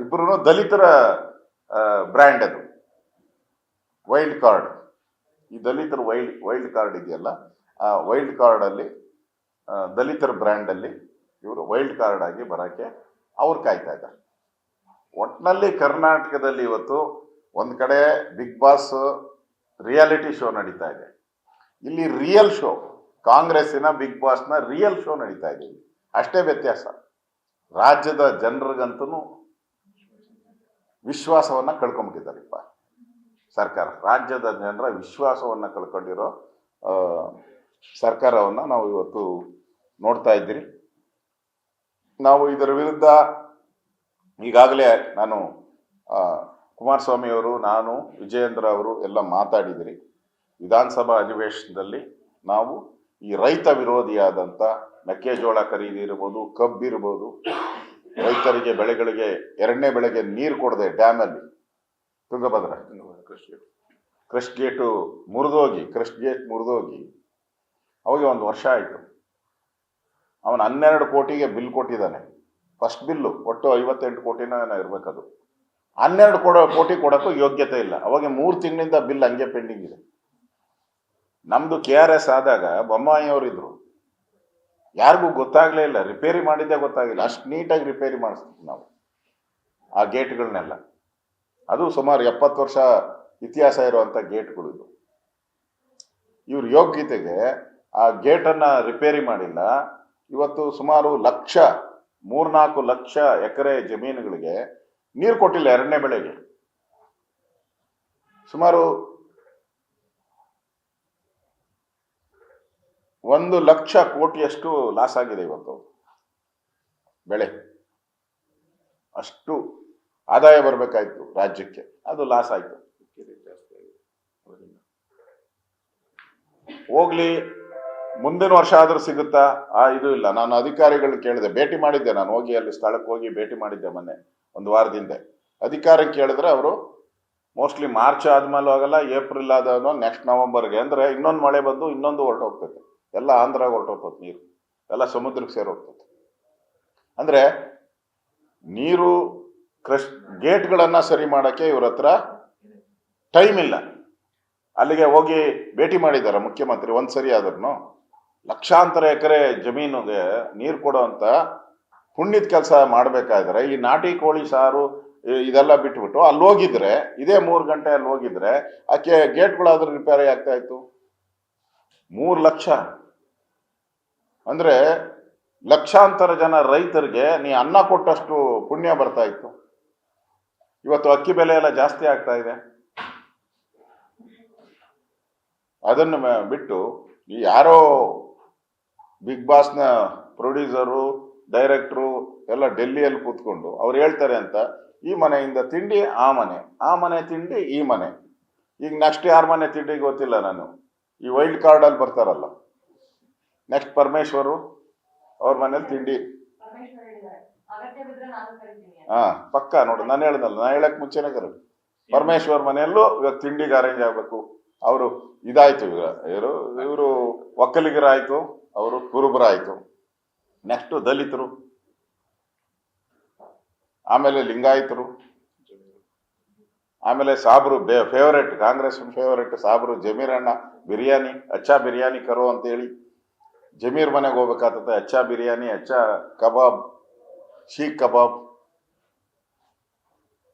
ಇಬ್ರು ದಲಿತರ ಬ್ರ್ಯಾಂಡ್ ಅದು. ವೈಲ್ಡ್ ಕಾರ್ಡ್ ಈ ದಲಿತರ ವೈಲ್ಡ್ ವೈಲ್ಡ್ ಕಾರ್ಡ್ ಇದೆಯಲ್ಲ ಆ ವೈಲ್ಡ್ ಕಾರ್ಡ್ ಅಲ್ಲಿ ಆ, ದಲಿತರ ಬ್ರ್ಯಾಂಡಲ್ಲಿ ಇವರು ವೈಲ್ಡ್ ಕಾರ್ಡ್ ಆಗಿ ಬರೋಕ್ಕೆ ಅವ್ರು ಕಾಯ್ತಾ ಇದ್ದಾರೆ. ಒಟ್ಟಿನಲ್ಲಿ ಕರ್ನಾಟಕದಲ್ಲಿ ಇವತ್ತು ಒಂದು ಕಡೆ ಬಿಗ್ ಬಾಸ್ ರಿಯಾಲಿಟಿ ಶೋ ನಡೀತಾ ಇದೆ. ಇಲ್ಲಿ ರಿಯಲ್ ಶೋ ಕಾಂಗ್ರೆಸ್ಸಿನ ಬಿಗ್ ಬಾಸ್ನ ರಿಯಲ್ ಶೋ ನಡೀತಾ ಇದೆ. ಅಷ್ಟೇ ವ್ಯತ್ಯಾಸ. ರಾಜ್ಯದ ಜನರಿಗಂತೂ ವಿಶ್ವಾಸವನ್ನ ಕಳ್ಕೊಂಡ್ಬಿಟ್ಟಿದ್ದಾರೆಪ್ಪ ಸರ್ಕಾರ, ರಾಜ್ಯದ ಜನರ ವಿಶ್ವಾಸವನ್ನು ಕಳ್ಕೊಂಡಿರೋ ಸರ್ಕಾರವನ್ನ ನಾವು ಇವತ್ತು ನೋಡ್ತಾ ಇದ್ದೀರಿ. ನಾವು ಇದರ ವಿರುದ್ಧ ಈಗಾಗಲೇ ನಾನು ಕುಮಾರಸ್ವಾಮಿಯವರು ನಾನು, ವಿಜಯೇಂದ್ರ ಅವರು ಎಲ್ಲ ಮಾತಾಡಿದಿರಿ ವಿಧಾನಸಭಾ ಅಧಿವೇಶನದಲ್ಲಿ ನಾವು ಈ ರೈತ ವಿರೋಧಿಯಾದಂಥ ಮೆಕ್ಕೆಜೋಳ ಖರೀದಿ ಇರ್ಬೋದು ಕಬ್ಬಿರ್ಬೋದು ರೈತರಿಗೆ ಬೆಳೆಗಳಿಗೆ, ಎರಡನೇ ಬೆಳೆಗೆ ನೀರು ಕೊಡದೆ ಡ್ಯಾಮಲ್ಲಿ, ತುಂಗಭದ್ರಾ ಕ್ರಸ್ಟ್ ಗೇಟು ಮುರಿದೋಗಿ ಕ್ರಸ್ಟ್ ಗೇಟ್ ಮುರಿದೋಗಿ, ಅವಾಗ ಒಂದು ವರ್ಷ ಆಯಿತು. ಅವನು ಹನ್ನೆರಡು ಕೋಟಿಗೆ ಬಿಲ್ ಕೊಟ್ಟಿದ್ದಾನೆ. ಫಸ್ಟ್ ಬಿಲ್ಲು, ಒಟ್ಟು ಐವತ್ತೆಂಟು ಕೋಟಿನ ಇರಬೇಕದು. ಹನ್ನೆರಡು ಕೊಡೋ, ಕೋಟಿ ಕೊಡೋಕ್ಕೂ ಯೋಗ್ಯತೆ ಇಲ್ಲ. ಅವಾಗ ಮೂರು ತಿಂಗಳಿಂದ ಬಿಲ್ ಹಂಗೆ ಪೆಂಡಿಂಗ್ ಇದೆ. ನಮ್ಮದು ಕೆ ಆರ್ ಎಸ್ ಆದಾಗ ಬೊಮ್ಮಾಯಿ ಅವರಿದ್ರು ಯಾರಿಗೂ ಗೊತ್ತಾಗಲೇ ಇಲ್ಲ. ರಿಪೇರಿ ಮಾಡಿದ್ದೇ ಗೊತ್ತಾಗಿಲ್ಲ. ಅಷ್ಟು ನೀಟಾಗಿ ರಿಪೇರಿ ಮಾಡಿಸ್ತೀವಿ ನಾವು ಆ ಗೇಟ್ಗಳನ್ನೆಲ್ಲ. ಅದು ಸುಮಾರು ಎಪ್ಪತ್ತು ವರ್ಷ ಇತಿಹಾಸ ಇರುವಂಥ ಗೇಟ್ಗಳು ಇದು ಇವ್ರ ಯೋಗ್ಯತೆಗೆ ಆ ಗೇಟನ್ನು ರಿಪೇರಿ ಮಾಡಿಲ್ಲ. ಇವತ್ತು ಸುಮಾರು ಲಕ್ಷ ಮೂರ್ನಾಲ್ಕು ಲಕ್ಷ ಎಕರೆ ಜಮೀನುಗಳಿಗೆ ನೀರು ಕೊಟ್ಟಿಲ್ಲ ಎರಡನೇ ಬೆಳೆಗೆ. ಸುಮಾರು ಒಂದು ಲಕ್ಷ ಕೋಟಿಯಷ್ಟು ಲಾಸ್ ಆಗಿದೆ ಇವತ್ತು ಬೆಳೆ. ಅಷ್ಟು ಆದಾಯ ಬರಬೇಕಾಯ್ತು ರಾಜ್ಯಕ್ಕೆ. ಅದು ಲಾಸ್ ಆಯ್ತು. ಹೋಗ್ಲಿ ಮುಂದಿನ ವರ್ಷ ಆದರೂ ಸಿಗುತ್ತಾ? ಆ, ಇದು ಇಲ್ಲ. ನಾನು ಅಧಿಕಾರಿಗಳು ಕೇಳಿದೆ. ಭೇಟಿ ಮಾಡಿದ್ದೆ ನಾನು. ಹೋಗಿ ಅಲ್ಲಿ ಸ್ಥಳಕ್ಕೆ ಹೋಗಿ ಭೇಟಿ ಮಾಡಿದ್ದೆ ಮೊನ್ನೆ, ಒಂದು ವಾರದಿಂದ ಅಧಿಕಾರಿ ಕೇಳಿದ್ರೆ ಅವರು ಮೋಸ್ಟ್ಲಿ ಮಾರ್ಚ್ ಆದ್ಮೇಲೆ ಹೋಗಲ್ಲ ಏಪ್ರಿಲ್ ಆದವನು ನೆಕ್ಸ್ಟ್ ನವೆಂಬರ್ಗೆ ಅಂದ್ರೆ ಇನ್ನೊಂದು ಮಳೆ ಬಂದು ಇನ್ನೊಂದು ಹೊರಟೋಗ್ತೈತೆ. ಎಲ್ಲ ಆಂಧ್ರಾಗ ಹೊರಟೋಗ್ತದೆ ನೀರು. ಎಲ್ಲ ಸಮುದ್ರಕ್ಕೆ ಸೇರೋಗ್ತದೆ ಅಂದ್ರೆ ನೀರು ಕ್ರಶ್ ಗೇಟ್ಗಳನ್ನ ಸರಿ ಮಾಡೋಕ್ಕೆ ಇವ್ರ ಹತ್ರ ಟೈಮ್ ಇಲ್ಲ. ಅಲ್ಲಿಗೆ ಹೋಗಿ ಭೇಟಿ ಮಾಡಿದ್ದಾರೆ ಮುಖ್ಯಮಂತ್ರಿ ಒಂದ್ಸರಿ ಆದ್ರೂ ಲಕ್ಷಾಂತರ ಎಕರೆ ಜಮೀನಿಗೆ ನೀರು ಕೊಡುವಂತ ಪುಣ್ಯದ ಕೆಲಸ ಮಾಡಬೇಕಾದ್ರೆ ಈ ನಾಟಿ ಕೋಳಿ ಸಾರು ಇದೆಲ್ಲ ಬಿಟ್ಬಿಟ್ಟು ಅಲ್ಲಿ ಹೋಗಿದ್ರೆ, ಇದೇ ಮೂರು ಗಂಟೆ ಅಲ್ಲಿ ಹೋಗಿದ್ರೆ ಆಕೆ ಗೇಟ್ಗಳಾದ್ರೂ ರಿಪೇರಿ ಆಗ್ತಾ ಇತ್ತು? ಮೂರು ಲಕ್ಷ. ಅಂದ್ರೆ ಲಕ್ಷಾಂತರ ಜನ ರೈತರಿಗೆ ನೀ ಅನ್ನ ಕೊಟ್ಟಷ್ಟು ಪುಣ್ಯ ಬರ್ತಾ ಇತ್ತು. ಇವತ್ತು ಅಕ್ಕಿ ಬೆಲೆ ಎಲ್ಲ ಜಾಸ್ತಿ ಆಗ್ತಾ ಇದೆ. ಅದನ್ನು ಬಿಟ್ಟು ಯಾರೋ ಬಿಗ್ ಬಾಸ್ನ ಪ್ರೊಡ್ಯೂಸರು ಡೈರೆಕ್ಟ್ರು ಎಲ್ಲ ಡೆಲ್ಲಿಯಲ್ಲಿ ಕೂತ್ಕೊಂಡು ಅವ್ರು ಹೇಳ್ತಾರೆ ಅಂತ, ಈ ಮನೆಯಿಂದ ತಿಂಡಿ, ಆ ಮನೆ ಆ ಮನೆ ತಿಂಡಿ, ಈ ಮನೆ. ಈಗ ನೆಕ್ಸ್ಟ್ ಯಾರ ಮನೆ ತಿಂಡಿ ಗೊತ್ತಿಲ್ಲ ನಾನು. ಈ ವೈಲ್ಡ್ ಕಾರ್ಡಲ್ಲಿ ಬರ್ತಾರಲ್ಲ. ನೆಕ್ಸ್ಟ್ ಪರಮೇಶ್ವರು ಅವ್ರ ಮನೇಲಿ ತಿಂಡಿ. ಹಾ, ಪಕ್ಕ ನೋಡು, ನಾನು ಹೇಳ್ದಲ್ಲ ನಾನು ಹೇಳಕ್ ಮುಂಚೆನೇ ಕರು. ಪರಮೇಶ್ವರ್ ಮನೆಯಲ್ಲೂ ಇವಾಗ ತಿಂಡಿಗೆ ಅರೇಂಜ್ ಆಗ್ಬೇಕು. ಅವರು ಇದಾಯ್ತು ಇವರು ಇವರು ಒಕ್ಕಲಿಗರಾಯ್ತು. ಅವರು ಕುರುಬರಾಯ್ತು. ನೆಕ್ಸ್ಟ್ ದಲಿತರು, ಆಮೇಲೆ ಲಿಂಗಾಯತರು, ಆಮೇಲೆ ಸಾಬ್ರು ಬೇ ಫೇವರೇಟ್ ಕಾಂಗ್ರೆಸ್ ಫೇವರೆಟ್ ಸಾಬ್ರು ಜಮೀರಣ್ಣ ಬಿರಿಯಾನಿ, ಅಚ್ಚಾ ಬಿರಿಯಾನಿ ಕರು ಅಂತೇಳಿ ಜಮೀರ್ ಮನೆಗೆ ಹೋಗ್ಬೇಕಾಗ್ತದೆ ಅಚ್ಚಾ ಬಿರಿಯಾನಿ, ಅಚ್ಚಾ ಕಬಾಬ್ ಶೀಖ್ ಕಬಾಬ್.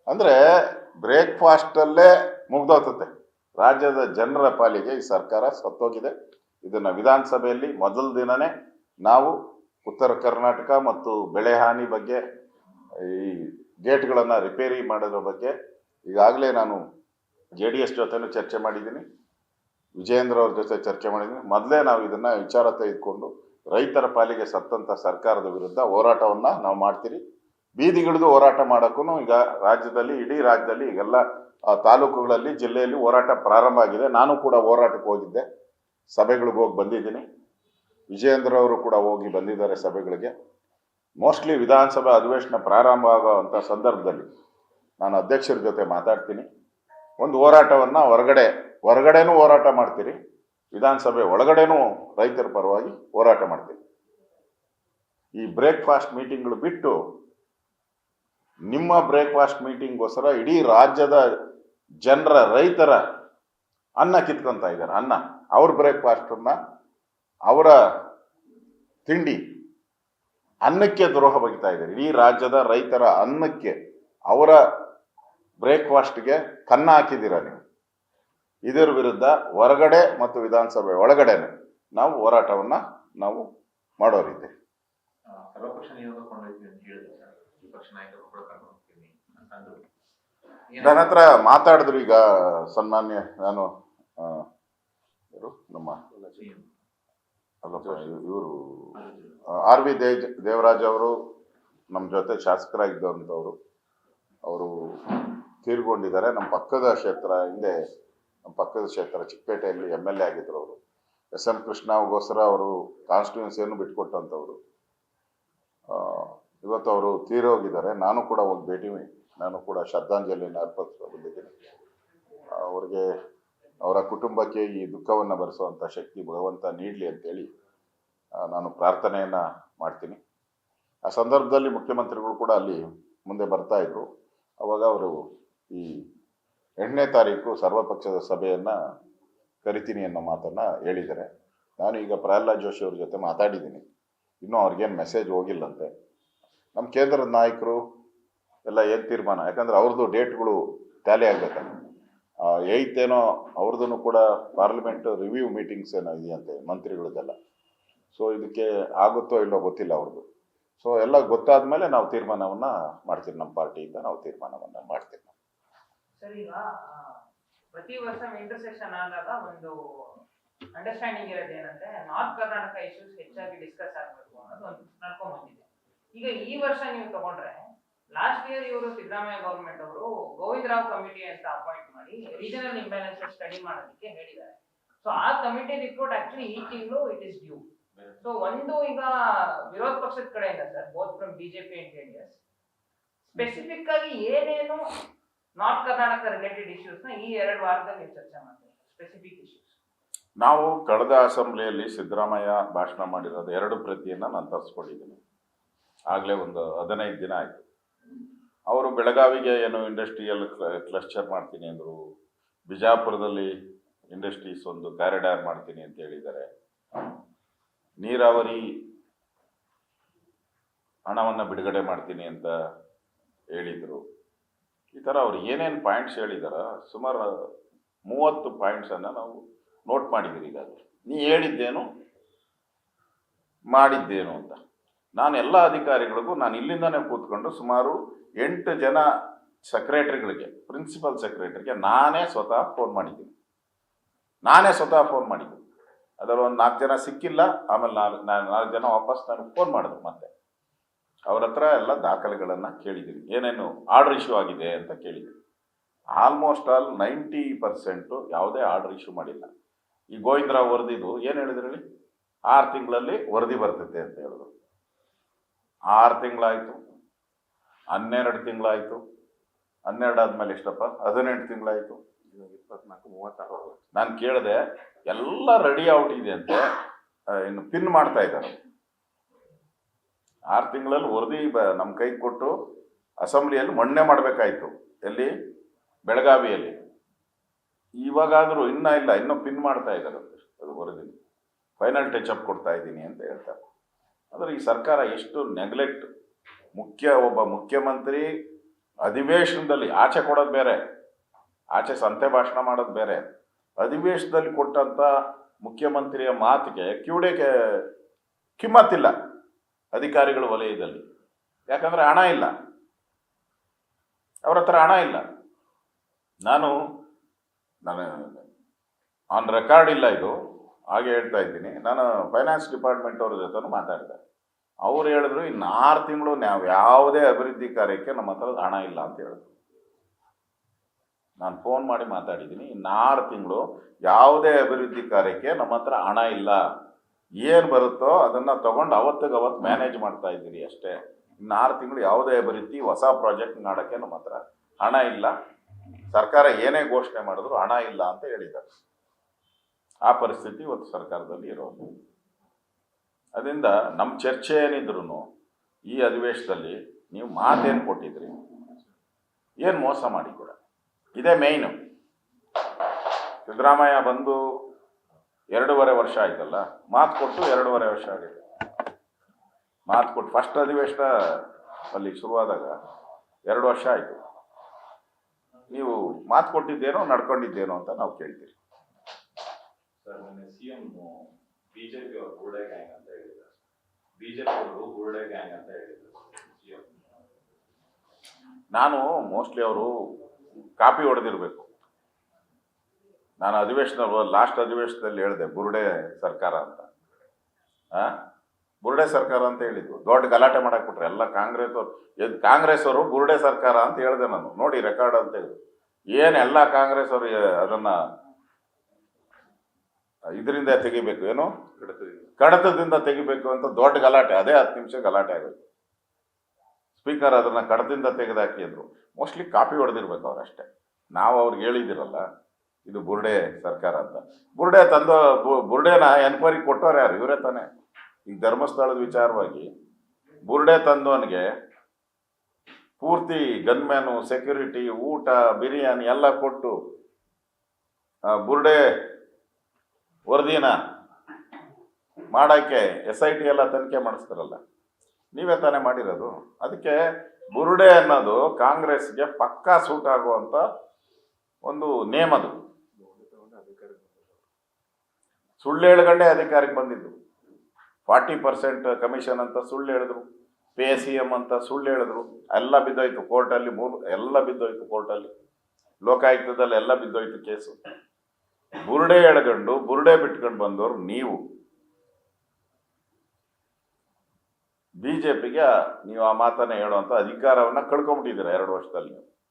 ಅಂದರೆ ಬ್ರೇಕ್ಫಾಸ್ಟಲ್ಲೇ ಮುಗ್ದೋಗ್ತದೆ ರಾಜ್ಯದ ಜನರ ಪಾಲಿಗೆ ಈ ಸರ್ಕಾರ ಸತ್ತೋಗಿದೆ. ಇದನ್ನ ವಿಧಾನಸಭೆಯಲ್ಲಿ ಮೊದಲ ದಿನನೇ ನಾವು ಉತ್ತರ ಕರ್ನಾಟಕ ಮತ್ತು ಬೆಳೆ ಹಾನಿ ಬಗ್ಗೆ, ಈ ಗೇಟ್ಗಳನ್ನು ರಿಪೇರಿ ಮಾಡೋದ್ರ ಬಗ್ಗೆ ಈಗಾಗಲೇ ನಾನು ಜೆ ಡಿ ಎಸ್ ಜೊತೆನೂ ಚರ್ಚೆ ಮಾಡಿದ್ದೀನಿ, ವಿಜಯೇಂದ್ರ ಅವ್ರ ಜೊತೆ ಚರ್ಚೆ ಮಾಡಿದ್ದೀನಿ. ಮೊದಲೇ ನಾವು ಇದನ್ನು ವಿಚಾರ ತೆಗೆದುಕೊಂಡು ರೈತರ ಪಾಲಿಗೆ ಸತ್ತಂಥ ಸರ್ಕಾರದ ವಿರುದ್ಧ ಹೋರಾಟವನ್ನು ನಾವು ಮಾಡ್ತೀರಿ. ಬೀದಿಗಿಳಿದು ಹೋರಾಟ ಮಾಡೋಕ್ಕೂ ಈಗ ರಾಜ್ಯದಲ್ಲಿ, ಇಡೀ ರಾಜ್ಯದಲ್ಲಿ ಈಗೆಲ್ಲ ತಾಲೂಕುಗಳಲ್ಲಿ, ಜಿಲ್ಲೆಯಲ್ಲಿ ಹೋರಾಟ ಪ್ರಾರಂಭ ಆಗಿದೆ. ನಾನು ಕೂಡ ಹೋರಾಟಕ್ಕೆ ಹೋಗಿದ್ದೆ. ಸಭೆಗಳಿಗೆ ಹೋಗಿ ಬಂದಿದ್ದೀನಿ. ವಿಜಯೇಂದ್ರ ಅವರು ಕೂಡ ಹೋಗಿ ಬಂದಿದ್ದಾರೆ ಸಭೆಗಳಿಗೆ. ಮೋಸ್ಟ್ಲಿ ವಿಧಾನಸಭೆ ಅಧಿವೇಶನ ಪ್ರಾರಂಭ ಆಗುವಂಥ ಸಂದರ್ಭದಲ್ಲಿ ನಾನು ಅಧ್ಯಕ್ಷರ ಜೊತೆ ಮಾತಾಡ್ತೀನಿ. ಒಂದು ಹೋರಾಟವನ್ನು ಹೊರಗಡೆ, ಹೊರಗಡೆನೂ ಹೋರಾಟ ಮಾಡ್ತೀರಿ, ವಿಧಾನಸಭೆ ಒಳಗಡೆನೂ ರೈತರ ಪರವಾಗಿ ಹೋರಾಟ ಮಾಡ್ತೀರಿ. ಈ ಬ್ರೇಕ್ಫಾಸ್ಟ್ ಮೀಟಿಂಗ್ಗಳು ಬಿಟ್ಟು ನಿಮ್ಮ ಬ್ರೇಕ್ಫಾಸ್ಟ್ ಮೀಟಿಂಗ್ಗೋಸ್ಕರ ಇಡೀ ರಾಜ್ಯದ ಜನರ, ರೈತರ ಅನ್ನ ಕಿತ್ಕೊಂತ ಇದ್ದಾರೆ, ಅನ್ನ. ಅವ್ರ ಬ್ರೇಕ್ಫಾಸ್ಟನ್ನ ಅವರ ತಿಂಡಿ ಅನ್ನಕ್ಕೆ ದ್ರೋಹ ಬಗಿತಾ ಇದ್ದಾರೆ. ಇಡೀ ರಾಜ್ಯದ ರೈತರ ಅನ್ನಕ್ಕೆ ಅವರ ಬ್ರೇಕ್ಫಾಸ್ಟ್ಗೆ ಕನ್ನ ಹಾಕಿದ್ದೀರ ನೀವು? ಇದರ ವಿರುದ್ಧ ಹೊರಗಡೆ ಮತ್ತು ವಿಧಾನಸಭೆ ಒಳಗಡೆನೆ ನಾವು ಹೋರಾಟವನ್ನ ನಾವು ಮಾಡೋರಿದ್ದೆ ನನ್ನ ಹತ್ರ ಮಾತಾಡಿದ್ರು ಈಗ ಸನ್ಮಾನ್ಯ ನಾನು ನಮ್ಮ ಅಲ್ಲಪ್ಪ ಇವರು ಆರ್ ವಿ ದೇವ್ ದೇವರಾಜ್ ಅವರು ನಮ್ಮ ಜೊತೆ ಶಾಸಕರಾಗಿದ್ದಂಥವ್ರು ಅವರು ತೀರ್ಕೊಂಡಿದ್ದಾರೆ ನಮ್ಮ ಪಕ್ಕದ ಕ್ಷೇತ್ರ ಹಿಂದೆ ನಮ್ಮ ಪಕ್ಕದ ಕ್ಷೇತ್ರ ಚಿಕ್ಕಪೇಟೆಯಲ್ಲಿ ಎಂ ಎಲ್ ಎ ಆಗಿದ್ರು ಅವರು. ಎಸ್ ಎಂ ಕೃಷ್ಣ ಅವ್ರಿಗೋಸ್ಕರ ಅವರು ಕಾನ್ಸ್ಟಿಟ್ಯೂನ್ಸಿಯನ್ನು ಬಿಟ್ಕೊಟ್ಟಂಥವ್ರು. ಇವತ್ತು ಅವರು ತೀರೋಗಿದ್ದಾರೆ. ನಾನು ಕೂಡ ಹೋಗಿ ಭೇಟಿ ನಾನು ಕೂಡ ಶ್ರದ್ಧಾಂಜಲಿಯನ್ನು ಅರ್ಪಿಸ್ತಾ ಬಂದಿದ್ದೀನಿ. ಅವ್ರಿಗೆ ಅವರ ಕುಟುಂಬಕ್ಕೆ ಈ ದುಃಖವನ್ನು ಭರಿಸುವಂಥ ಶಕ್ತಿ ಭಗವಂತ ನೀಡಲಿ ಅಂತೇಳಿ ನಾನು ಪ್ರಾರ್ಥನೆಯನ್ನು ಮಾಡ್ತೀನಿ. ಆ ಸಂದರ್ಭದಲ್ಲಿ ಮುಖ್ಯಮಂತ್ರಿಗಳು ಕೂಡ ಅಲ್ಲಿ ಮುಂದೆ ಬರ್ತಾ ಇದ್ರು. ಅವಾಗ ಅವರು ಈ ಎಂಟನೇ ತಾರೀಕು ಸರ್ವಪಕ್ಷದ ಸಭೆಯನ್ನು, ಕರಿತೀನಿ ಅನ್ನೋ ಮಾತನ್ನು ಹೇಳಿದ್ದಾರೆ. ನಾನು ಈಗ ಪ್ರಹ್ಲಾದ್ ಜೋಶಿ ಅವ್ರ ಜೊತೆ ಮಾತಾಡಿದ್ದೀನಿ. ಇನ್ನೂ ಅವ್ರಿಗೇನು ಮೆಸೇಜ್ ಹೋಗಿಲ್ಲಂತೆ. ನಮ್ಮ ಕೇಂದ್ರದ ನಾಯಕರು ಎಲ್ಲ ಏನು ತೀರ್ಮಾನ? ಯಾಕಂದ್ರೆ ಅವ್ರದ್ದು ಡೇಟ್ಗಳು ಟ್ಯಾಲಿ ಆಗ್ಬೇಕಲ್ಲ. ಏಯ್ತ್ ಏನೋ ಅವ್ರದ್ದು ಕೂಡ ಪಾರ್ಲಿಮೆಂಟ್ ರಿವ್ಯೂ ಮೀಟಿಂಗ್ಸ್ ಏನೋ ಇದೆಯಂತೆ, ಮಂತ್ರಿಗಳದ್ದೆಲ್ಲ. ಸೊ ಇದಕ್ಕೆ ಆಗುತ್ತೋ ಇಲ್ಲೋ ಗೊತ್ತಿಲ್ಲ ಅವ್ರದ್ದು. ಸೊ ಎಲ್ಲ ಗೊತ್ತಾದ್ಮೇಲೆ ನಾವು ತೀರ್ಮಾನವನ್ನ ಮಾಡ್ತೀವಿ, ನಮ್ಮ ಪಾರ್ಟಿಯಿಂದ ನಾವು ತೀರ್ಮಾನವನ್ನ ಮಾಡ್ತೀವಿ. ಪ್ರತಿ ವರ್ಷ ಇಂಟರ್ಸೆಕ್ಷನ್ ಆದಾಗ ಒಂದು ಅಂಡರ್ಸ್ಟ್ಯಾಂಡಿಂಗ್ ಇರೋದು ಏನಂದ್ರೆ ನಾರ್ತ್ ಕರ್ನಾಟಕ ಇಶ್ಯೂಸ್ ಹೆಚ್ಚಾಗಿ ಡಿಸ್ಕಸ್ ಆಗಬೇಕು ಅನ್ನೋದು ಒಂದು ನಡ್ಕೊಂಡ್ ಬಂದಿದೆ. ಈಗ ಈ ವರ್ಷ ನೀವು ತಗೊಂಡ್ರೆ ಲಾಸ್ಟ್ ಇಯರ್ ಇವರು ಸಿದ್ದರಾಮಯ್ಯ ಗೌರ್ಮೆಂಟ್ ಅವರು ಗೋವಿಂದರಾವ್ ಕಮಿಟಿ ಅಂತ ಅಪಾಯಿಂಟ್ ಮಾಡಿ ರೀಜನಲ್ ಇಂಬ್ಯಾಲೆನ್ಸ್ ಸ್ಟಡಿ ಮಾಡೋದಕ್ಕೆ ಹೇಳಿದ್ದಾರೆ. ಸೊ ಆ ಕಮಿಟಿ ರಿಪೋರ್ಟ್ ಆಕ್ಚುಲಿ ಈ ತಿಂಗಳು ಇಟ್ ಇಸ್ ಡ್ಯೂ ಸೊ ಒಂದು ಈಗ ವಿರೋಧ ಪಕ್ಷದ ಕಡೆಯಿಂದ sir both from BJP and JDS specific ಆಗಿ ಏನೇನು ನಾರ್ತ್ ಕರ್ನಾಟಕ ರಿಲೇಟೆಡ್ ಇಶ್ಯೂಸ್ನ ಈ ಎರಡು ವಾರದಲ್ಲಿ ಚರ್ಚೆ ಮಾಡ್ತೀವಿ. ಸ್ಪೆಸಿಫಿಕ್ ಇಶ್ಯೂಸ್ ನಾವು ಕಳೆದ ಅಸೆಂಬ್ಲಿಯಲ್ಲಿ ಸಿದ್ದರಾಮಯ್ಯ ಭಾಷಣ ಮಾಡಿರೋದು ಎರಡು ಪ್ರತಿಯನ್ನು ನಾನು ತರಿಸ್ಕೊಂಡಿದ್ದೀನಿ. ಆಗಲೇ ಒಂದು ಹದಿನೈದು ದಿನ ಆಯಿತು. ಅವರು ಬೆಳಗಾವಿಗೆ ಏನು ಇಂಡಸ್ಟ್ರಿಯಲ್ ಕ್ಲಸ್ಟರ್ ಮಾಡ್ತೀನಿ ಅಂದರು, ಬಿಜಾಪುರದಲ್ಲಿ ಇಂಡಸ್ಟ್ರೀಸ್ ಒಂದು ಕಾರಿಡಾರ್ ಮಾಡ್ತೀನಿ ಅಂತ ಹೇಳಿದ್ದಾರೆ. ನೀರಾವರಿ ಹಣವನ್ನು ಬಿಡುಗಡೆ ಮಾಡ್ತೀನಿ ಅಂತ ಹೇಳಿದರು. ಈ ಥರ ಅವ್ರು ಏನೇನು ಪಾಯಿಂಟ್ಸ್ ಹೇಳಿದಾರ, ಸುಮಾರು ಮೂವತ್ತು ಪಾಯಿಂಟ್ಸನ್ನು ನಾವು ನೋಟ್ ಮಾಡಿದ್ದೀರಿ ಈಗ ನೀ ಹೇಳಿದ್ದೇನು, ಮಾಡಿದ್ದೇನು ಅಂತ. ನಾನು ಎಲ್ಲ ಅಧಿಕಾರಿಗಳಿಗೂ ನಾನು ಇಲ್ಲಿಂದನೇ ಕೂತ್ಕೊಂಡು ಸುಮಾರು ಎಂಟು ಜನ ಸೆಕ್ರೆಟರಿಗಳಿಗೆ ಪ್ರಿನ್ಸಿಪಲ್ ಸೆಕ್ರೆಟರಿಗೆ ನಾನೇ ಸ್ವತಃ ಫೋನ್ ಮಾಡಿದ್ದೀನಿ. ನಾನೇ ಸ್ವತಃ ಫೋನ್ ಮಾಡಿದ್ದೀನಿ ಅದರಲ್ಲಿ ಒಂದು ನಾಲ್ಕು ಜನ ಸಿಕ್ಕಿಲ್ಲ, ಆಮೇಲೆ ನಾಲ್ಕು ನಾಲ್ಕು ಜನ ವಾಪಸ್ ನನಗೆ ಫೋನ್ ಮಾಡಿದ್ರು ಮತ್ತೆ. ಅವ್ರ ಹತ್ರ ಎಲ್ಲ ದಾಖಲೆಗಳನ್ನು ಕೇಳಿದ್ದೀನಿ. ಏನೇನು ಆರ್ಡರ್ ಇಶ್ಯೂ ಆಗಿದೆ ಅಂತ ಕೇಳಿದ್ದೀನಿ. ಆಲ್ಮೋಸ್ಟ್ ಆಲ್ ನೈಂಟಿ ಪರ್ಸೆಂಟು ಯಾವುದೇ ಆರ್ಡರ್ ಇಶ್ಯೂ ಮಾಡಿಲ್ಲ. ಈ ಗೋವಿಂದರಾವ್ ವರದಿದು ಏನು ಹೇಳಿದ್ರು ಹೇಳಿ ಆರು ತಿಂಗಳಲ್ಲಿ ವರದಿ ಬರ್ತೈತೆ ಅಂತ ಹೇಳಿದ್ರು. ಆರು ತಿಂಗಳಾಯಿತು. ಹನ್ನೆರಡು ತಿಂಗಳಾಯಿತು. ಹನ್ನೆರಡು ಆದ್ಮೇಲೆ ಎಷ್ಟಪ್ಪ? ಹದಿನೆಂಟು ತಿಂಗಳಾಯಿತು. ಇಪ್ಪತ್ನಾಲ್ಕು, ಮೂವತ್ತಾರು. ನಾನು ಕೇಳಿದೆ, ಎಲ್ಲ ರೆಡಿ ಔಟ್ ಇದೆ ಅಂತ. ಇನ್ನು ಪಿನ್ ಮಾಡ್ತಾ ಇದ್ದಾರೆ. ಆರು ತಿಂಗಳಲ್ಲಿ ವರದಿ ನಮ್ಮ ಕೈಗೆ ಕೊಟ್ಟು ಅಸೆಂಬ್ಲಿಯಲ್ಲಿ ಮಣ್ಣೆ ಮಾಡಬೇಕಾಯ್ತು. ಎಲ್ಲಿ? ಬೆಳಗಾವಿಯಲ್ಲಿ. ಇವಾಗಾದರೂ ಇನ್ನೂ ಇಲ್ಲ, ಇನ್ನೂ ಪಿನ್ ಮಾಡ್ತಾ ಇದ್ದಾರೆ ಅದು ವರದಿ. ಫೈನಲ್ ಟಚ್ ಅಪ್ ಕೊಡ್ತಾ ಇದ್ದೀನಿ ಅಂತ ಹೇಳ್ತಾರೆ. ಆದರೆ ಈ ಸರ್ಕಾರ ಎಷ್ಟು ನೆಗ್ಲೆಕ್ಟ್ ಮುಖ್ಯ ಒಬ್ಬ ಮುಖ್ಯಮಂತ್ರಿ ಅಧಿವೇಶನದಲ್ಲಿ ಆಚೆ ಕೊಡೋದು ಬೇರೆ, ಆಚೆ ಸಂತೆ ಭಾಷಣ ಮಾಡೋದು ಬೇರೆ. ಅಧಿವೇಶನದಲ್ಲಿ ಕೊಟ್ಟಂತ ಮುಖ್ಯಮಂತ್ರಿಯ ಮಾತಿಗೆ ಕಿವುಡೆಗೆ ಕಿಮ್ಮತ್ತಿಲ್ಲ ಅಧಿಕಾರಿಗಳ ವಲಯದಲ್ಲಿ. ಯಾಕಂದ್ರೆ ಹಣ ಇಲ್ಲ. ಅವ್ರ ಹತ್ರ ಹಣ ಇಲ್ಲ. ನಾನು ನಾನು ಆನ್ ರೆಕಾರ್ಡ್ ಇಲ್ಲ ಇದು. ಹಾಗೆ ಹೇಳ್ತಾ ಇದ್ದೀನಿ. ನಾನು ಫೈನಾನ್ಸ್ ಡಿಪಾರ್ಟ್ಮೆಂಟ್ ಅವ್ರ ಜೊತೆ ಮಾತಾಡಿದೆ. ಅವ್ರು ಹೇಳಿದ್ರು, ಇನ್ನು ಆರು ತಿಂಗಳು ನಾವು ಯಾವುದೇ ಅಭಿವೃದ್ಧಿ ಕಾರ್ಯಕ್ಕೆ ನಮ್ಮ ಹತ್ರ ಹಣ ಇಲ್ಲ ಅಂತ ಹೇಳಿದ್ರು. ನಾನು ಫೋನ್ ಮಾಡಿ ಮಾತಾಡಿದ್ದೀನಿ, ಇನ್ನು ಆರು ತಿಂಗಳು ಯಾವುದೇ ಅಭಿವೃದ್ಧಿ ಕಾರ್ಯಕ್ಕೆ ನಮ್ಮ ಹತ್ರ ಹಣ ಇಲ್ಲ. ಏನು ಬರುತ್ತೋ ಅದನ್ನು ತೊಗೊಂಡು ಅವತ್ತಿಗೆ ಅವತ್ತು ಮ್ಯಾನೇಜ್ ಮಾಡ್ತಾ ಇದ್ದೀರಿ ಅಷ್ಟೇ. ಇನ್ನು ಆರು ತಿಂಗಳು ಯಾವುದೇ ಅಭಿವೃದ್ಧಿ, ಹೊಸ ಪ್ರಾಜೆಕ್ಟ್ ಮಾಡೋಕ್ಕೆ ನಮ್ಮ ಹತ್ರ ಹಣ ಇಲ್ಲ. ಸರ್ಕಾರ ಏನೇ ಘೋಷಣೆ ಮಾಡಿದ್ರು ಹಣ ಇಲ್ಲ ಅಂತ ಹೇಳಿದ್ದಾರೆ. ಆ ಪರಿಸ್ಥಿತಿ ಇವತ್ತು ಸರ್ಕಾರದಲ್ಲಿ ಇರೋದು. ಅದರಿಂದ ನಮ್ಮ ಚರ್ಚೆ ಏನಿದ್ರು ಈ ಅಧಿವೇಶನದಲ್ಲಿ ನೀವು ಮಾತೇನು ಕೊಟ್ಟಿದ್ರಿ? ಏನು ಮೋಸ ಮಾಡಿದ್ದೀರ? ಇದೇ ಮೇಯ್ನು ಸಿದ್ದರಾಮಯ್ಯ ಬಂದು ಎರಡೂವರೆ ವರ್ಷ ಆಯ್ತಲ್ಲ? ಮಾತು ಕೊಟ್ಟು ಎರಡೂವರೆ ವರ್ಷ ಆಗಿದೆ. ಮಾತು ಕೊಟ್ಟು ಫಸ್ಟ್ ಅಧಿವೇಶನ ಅಲ್ಲಿ ಶುರುವಾದಾಗ ಎರಡು ವರ್ಷ ಆಯಿತು. ನೀವು ಮಾತು ಕೊಟ್ಟಿದ್ದೇನೋ, ನಡ್ಕೊಂಡಿದ್ದೇನೋ ಅಂತ ನಾವು ಕೇಳ್ತೀವಿ. ಬಿಜೆಪಿ ಅವರು ಬುರ್ಡೆ ಗ್ಯಾಂಗ್ ಅಂತ ಹೇಳಿದ್ದಾರೆ ಬಿಜೆಪಿ ಅವರು ಬುರ್ಡೆ ಗ್ಯಾಂಗ್ ಅಂತ ಹೇಳಿದ್ರು. ನಾನು ಮೋಸ್ಟ್ಲಿ ಅವರು ಕಾಪಿ ಹೊಡೆದಿರಬೇಕು. ನಾನು ಅಧಿವೇಶನ ಲಾಸ್ಟ್ ಅಧಿವೇಶನದಲ್ಲಿ ಹೇಳಿದೆ ಬುರುಡೆ ಸರ್ಕಾರ ಅಂತ. ಬುರುಡೆ ಸರ್ಕಾರ ಅಂತ ಹೇಳಿದ್ದು ದೊಡ್ಡ ಗಲಾಟೆ ಮಾಡಕ್ ಬಿಟ್ರೆ ಎಲ್ಲ ಕಾಂಗ್ರೆಸ್ ಅವರು, ಎದ್ ಕಾಂಗ್ರೆಸ್ ಅವರು ಬುರುಡೆ ಸರ್ಕಾರ ಅಂತ ಹೇಳಿದೆ ನಾನು. ನೋಡಿ ರೆಕಾರ್ಡ್ ಅಂತ ಹೇಳಿದ್ರು. ಏನು ಎಲ್ಲ ಕಾಂಗ್ರೆಸ್ ಅವರು, ಅದನ್ನ ಇದರಿಂದ ತೆಗಿಬೇಕು ಏನು? ಕಡತದಿಂದ. ತೆಗಿಬೇಕು ಅಂತ ದೊಡ್ಡ ಗಲಾಟೆ ಅದೇ ಹತ್ತು ನಿಮಿಷ ಗಲಾಟೆ ಆಗೋಯ್ತು. ಸ್ಪೀಕರ್ ಅದನ್ನ ಕಡತದಿಂದ ತೆಗೆದಾಕಿ ಅಂದ್ರು. ಮೋಸ್ಟ್ಲಿ ಕಾಪಿ ಹೊಡೆದಿರ್ಬೇಕು ಅವ್ರಷ್ಟೇ ನಾವು ಅವ್ರಿಗೆ ಹೇಳಿದಿರಲ್ಲ ಇದು ಬುರ್ಡೆ ಸರ್ಕಾರ ಅಂತ. ಬುರ್ಡೆ ತಂದ ಬುರ್ಡೆನ ಎನ್ಕ್ವೈರಿ ಕೊಟ್ಟವ್ರು ಯಾರು? ಇವರೇ ತಾನೆ. ಈಗ ಧರ್ಮಸ್ಥಳದ ವಿಚಾರವಾಗಿ ಬುರ್ಡೆ ತಂದವನಿಗೆ ಪೂರ್ತಿ ಗನ್ಮ್ಯಾನು ಸೆಕ್ಯೂರಿಟಿ ಊಟ ಬಿರಿಯಾನಿ ಎಲ್ಲ ಕೊಟ್ಟು ಬುರ್ಡೆ ವರದಿನ ಮಾಡೋಕ್ಕೆ ಎಸ್ ಐ ಟಿ ಎಲ್ಲ ತನಿಖೆ ಮಾಡಿಸ್ತಾರಲ್ಲ, ನೀವೇ ತಾನೇ ಮಾಡಿರೋದು? ಅದಕ್ಕೆ ಬುರುಡೆ ಅನ್ನೋದು ಕಾಂಗ್ರೆಸ್ಗೆ ಪಕ್ಕಾ ಸೂಟ್ ಆಗುವಂಥ ಒಂದು ನೇಮ್ ಅದು. ಸುಳ್ಳು ಹೇಳ್ಗಂಡೆ ಅಧಿಕಾರಕ್ಕೆ ಬಂದಿದ್ದು. ಫಾರ್ಟಿ ಪರ್ಸೆಂಟ್ ಕಮಿಷನ್ ಅಂತ ಸುಳ್ಳು ಹೇಳಿದ್ರು. ಪಿ ಎ ಸಿ ಎಂ ಅಂತ ಸುಳ್ಳು ಹೇಳಿದ್ರು. ಎಲ್ಲ ಬಿದ್ದೋಯ್ತು ಕೋರ್ಟಲ್ಲಿ ಮೂರು, ಎಲ್ಲ ಬಿದ್ದೋಯ್ತು ಕೋರ್ಟಲ್ಲಿ. ಲೋಕಾಯುಕ್ತದಲ್ಲಿ ಎಲ್ಲ ಬಿದ್ದೋಯ್ತು ಕೇಸು. ಬುರುಡೆ ಎಳ್ಕೊಂಡು, ಬುರುಡೆ ಬಿಟ್ಕೊಂಡು ಬಂದವರು ನೀವು. ಬಿಜೆಪಿಗೆ ನೀವು ಆ ಮಾತನ್ನ ಹೇಳುವಂತ ಅಧಿಕಾರವನ್ನ ಕಳ್ಕೊಂಡ್ಬಿಟ್ಟಿದ್ದೀರಾ ಎರಡು ವರ್ಷದಲ್ಲಿ ನೀವು.